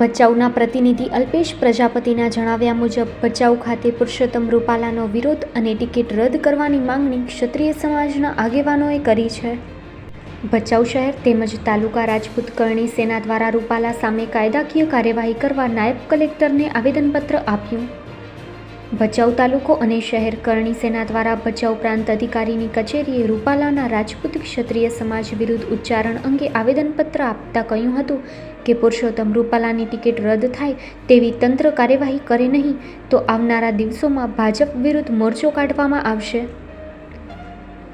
ભચાઉના પ્રતિનિધિ અલ્પેશ પ્રજાપતિના જણાવ્યા મુજબ, ભચાઉ ખાતે પુરુષોત્તમ રૂપાલાનો વિરોધ અને ટિકિટ રદ કરવાની માંગણી ક્ષત્રિય સમાજના આગેવાનોએ કરી છે. ભચાઉ શહેર તેમજ તાલુકા રાજપૂત કરણી સેના દ્વારા રૂપાલા સામે કાયદાકીય કાર્યવાહી કરવા નાયબ કલેક્ટરને આવેદનપત્ર આપ્યું. ભચાઉ તાલુકો અને શહેર કરણી સેના દ્વારા ભચાઉ પ્રાંત અધિકારીની કચેરીએ રૂપાલાના રાજપૂત ક્ષત્રિય સમાજ વિરુદ્ધ ઉચ્ચારણ અંગે આવેદનપત્ર આપતા કહ્યું હતું કે પુરુષોત્તમ રૂપાલાની ટિકિટ રદ થાય તેવી તંત્ર કાર્યવાહી કરે નહીં, તો આવનારા દિવસોમાં ભાજપ વિરુદ્ધ મોરચો કાઢવામાં આવશે.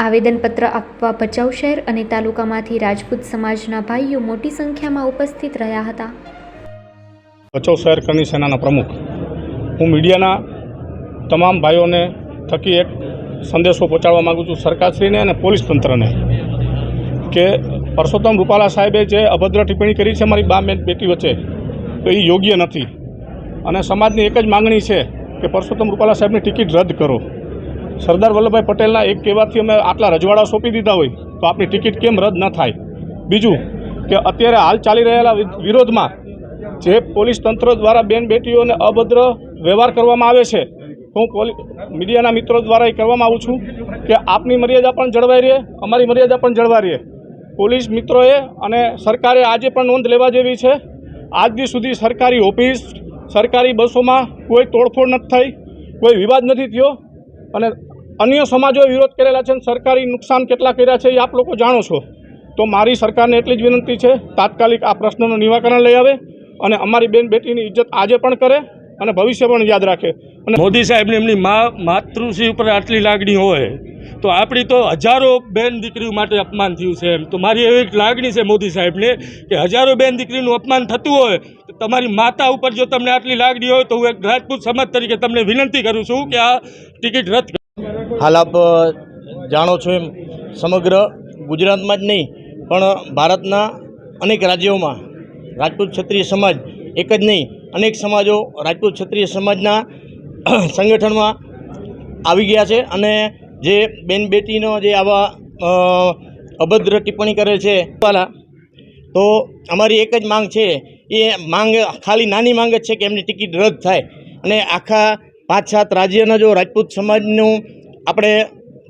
આવેદનપત્ર આપવા ભચાઉ શહેર અને તાલુકામાંથી રાજપૂત સમાજના ભાઈઓ મોટી સંખ્યામાં ઉપસ્થિત રહ્યા હતા. ભચાઉ શહેર કરણી સેનાના પ્રમુખ. હું મીડિયાના તમામ ભાઈઓને થકી એક સંદેશો પહોંચાડવા માગું છું સરકારશ્રીને અને પોલીસ તંત્રને કે પરસોત્તમ રૂપાલા સાહેબે જે અભદ્ર ટિપ્પણી કરી છે મારી બા બેન બેટી વચ્ચે, તો એ યોગ્ય નથી. અને સમાજની એક જ માગણી છે કે પરસોત્તમ રૂપાલા સાહેબની ટિકિટ રદ કરો. સરદાર વલ્લભભાઈ પટેલના એક કહેવાથી અમે આટલા રજવાડા સોંપી દીધા હોય, તો આપણી ટિકિટ કેમ રદ ન થાય? બીજું કે અત્યારે હાલ ચાલી રહેલા વિરોધમાં જે પોલીસ તંત્ર દ્વારા બેન બેટીઓને અભદ્ર વ્યવહાર કરવામાં આવે છે હું મીડિયાના મિત્રો દ્વારા એ કહેવામાં આવું છું કે આપની મર્યાદા પણ જળવાઈ રહે, અમારી મર્યાદા પણ જળવાઈ રહે. પોલીસ મિત્રોએ અને સરકારે આજે પણ નોંધ લેવા જેવી છે. આજ સુધી સરકારી ઓફિસ, સરકારી બસોમાં કોઈ તોડફોડ નથી થઈ, કોઈ વિવાદ નથી થયો અને અન્ય સમાજોએ વિરોધ કરેલા છે અને સરકારી નુકસાન કેટલા કર્યા છે એ આપ લોકો જાણો છો. તો મારી સરકારને એટલી જ વિનંતી છે, તાત્કાલિક આ પ્રશ્નનું નિવાકરણ લઈ આવે અને અમારી બેન બેટીની ઇજ્જત આજે પણ કરે. અને ભવિષ્ય પણ યાદ રાખે. અને મોદી સાહેબને એમની મા માતૃશ્રી ઉપર આટલી લાગણી હોય તો આપણી તો હજારો બેન દીકરીઓ માટે અપમાન થયું છે એમ. તો મારી એવી એક લાગણી છે મોદી સાહેબને કે હજારો બેન દીકરીનું અપમાન થતું હોય તો તમારી માતા ઉપર જો તમને આટલી લાગણી હોય તો હું એક રાજપૂત સમાજ તરીકે તમને વિનંતી કરું છું કે આ ટિકિટ રદ હાલ આપ જાણો છો એમ સમગ્ર ગુજરાતમાં જ નહીં પણ ભારતના અનેક રાજ્યોમાં રાજપૂત ક્ષત્રિય સમાજ એક જ નહીં, અનેક સમાજો રાજપૂત ક્ષત્રિય સમાજના સંગઠનમાં આવી ગયા છે અને જે બેન બેટીનો જે આવા અભદ્ર ટિપ્પણી કરે છે, વાલા, તો અમારી એક જ માંગ છે, એ માંગ, ખાલી નાની માંગ જ છે કે એમની ટિકિટ રદ થાય. અને આખા પાંચ સાત રાજ્યના જો રાજપૂત સમાજનું આપણે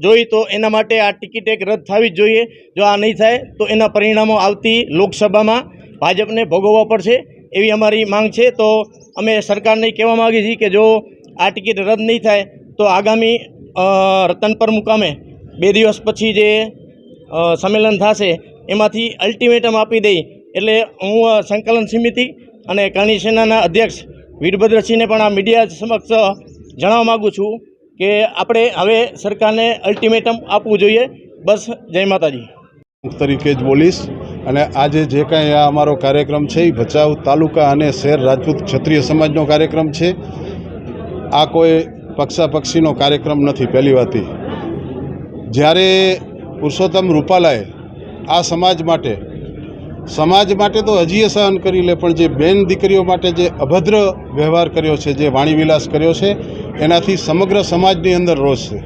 જોઈ તો એના માટે આ ટિકિટ એક રદ થવી જ જોઈએ. જો આ નહીં થાય તો એના પરિણામો આવતી લોકસભામાં ભાજપને ભોગવવા પડશે. એવી અમારી માંગ છે, તો અમે સરકારને કહેવા માગીએ છીએ કે જો આ ટિકિટ રદ નહીં થાય, તો આગામી રતનપર મુકામે બે દિવસ પછી જે સંમેલન થશે, એમાંથી અલ્ટિમેટમ આપી દઈ, એટલે હું સંકલન સમિતિ અને કરણી સેનાના અધ્યક્ષ વીરભદ્રસિંહને પણ આ મીડિયા સમક્ષ જણાવવા માગું છું કે આપણે હવે સરકારને અલ્ટિમેટમ આપવું જોઈએ. બસ, જય માતાજી. તરીકે જ બોલીશ. અને આજે જે કાંઈ આ અમારો કાર્યક્રમ છે એ ભચાઉ તાલુકા અને શહેર રાજપૂત ક્ષત્રિય સમાજનો કાર્યક્રમ છે. આ કોઈ પક્ષાપક્ષીનો કાર્યક્રમ નથી, પહેલી વાતથી જ્યારે પુરુષોત્તમ રૂપાલાએ આ સમાજ માટે સમાજ માટે તો હજીએ સહન કરી લે, પણ જે બેન દીકરીઓ માટે જે અભદ્ર વ્યવહાર કર્યો છે, જે વાણીવિલાસ કર્યો છે, એનાથી સમગ્ર સમાજની અંદર રોષ છે.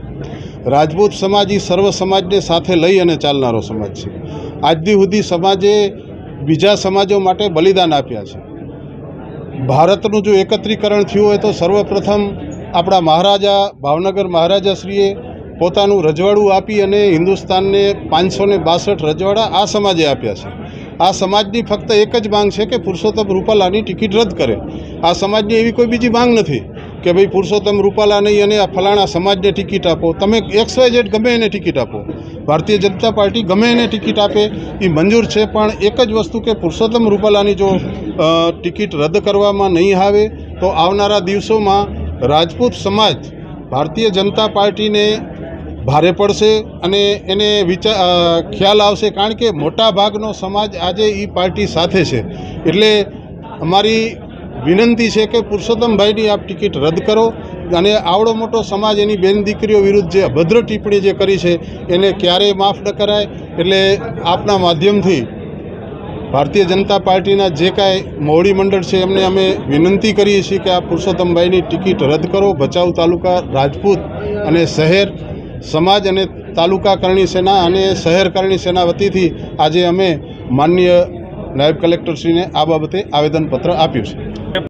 રાજપૂત સમાજ એ સર્વ સમાજને સાથે લઈ અને ચાલનારો સમાજ છે. આજથી સુધી સમાજે બીજા સમાજો માટે બલિદાન આપ્યા છે. ભારતનું જો એકત્રીકરણ થયું હોય તો સર્વપ્રથમ આપણા મહારાજા, ભાવનગર મહારાજાશ્રીએ પોતાનું રજવાડું આપી અને હિન્દુસ્તાનને પાંચસો ને બાસઠ રજવાડા આ સમાજે આપ્યા છે. આ સમાજની ફક્ત એક જ માંગ છે કે પુરુષોત્તમ રૂપાલાની ટિકિટ રદ કરે. આ સમાજની એવી કોઈ બીજી માંગ નથી. કે ભાઈ પુરુષોત્તમ રૂપાલા નહીં અને આ ફલાણા સમાજને ટિકિટ આપો. તમે એક્સ વાય ઝેડ ગમે એને ટિકિટ આપો. ભારતીય જનતા પાર્ટી ગમે એને ટિકિટ આપે, એ મંજૂર છે, પણ એક જ વસ્તુ કે પુરુષોત્તમ રૂપાલાની જો ટિકિટ રદ કરવામાં નહીં આવે, તો આવનારા દિવસોમાં રાજપૂત સમાજ ભારતીય જનતા પાર્ટીને ભારે પડશે અને એને વિચાર ખ્યાલ આવશે, કારણ કે મોટા ભાગનો સમાજ આજે એ પાર્ટી સાથે છે. એટલે અમારી વિનંતી છે કે પુરુષોત્તમભાઈની આપ ટિકિટ રદ કરો અને આવડો મોટો સમાજ એની બેન દીકરીઓ વિરુદ્ધ જે અભદ્ર ટિપ્પણી જે કરી છે, એને ક્યારેય માફ ન કરાય. એટલે આપના માધ્યમથી ભારતીય જનતા પાર્ટીના જે કાંઈ મોવડી મંડળ છે, એમને અમે વિનંતી કરીએ છીએ કે આ પુરુષોત્તમભાઈની ટિકિટ રદ કરો. ભચાઉ તાલુકા રાજપૂત અને શહેર સમાજ અને તાલુકા કરણી સેના અને શહેર કરણી સેના વતીથી આજે અમે માન્ય નાયબ કલેક્ટરશ્રીને આ બાબતે આવેદનપત્ર આપ્યું છે.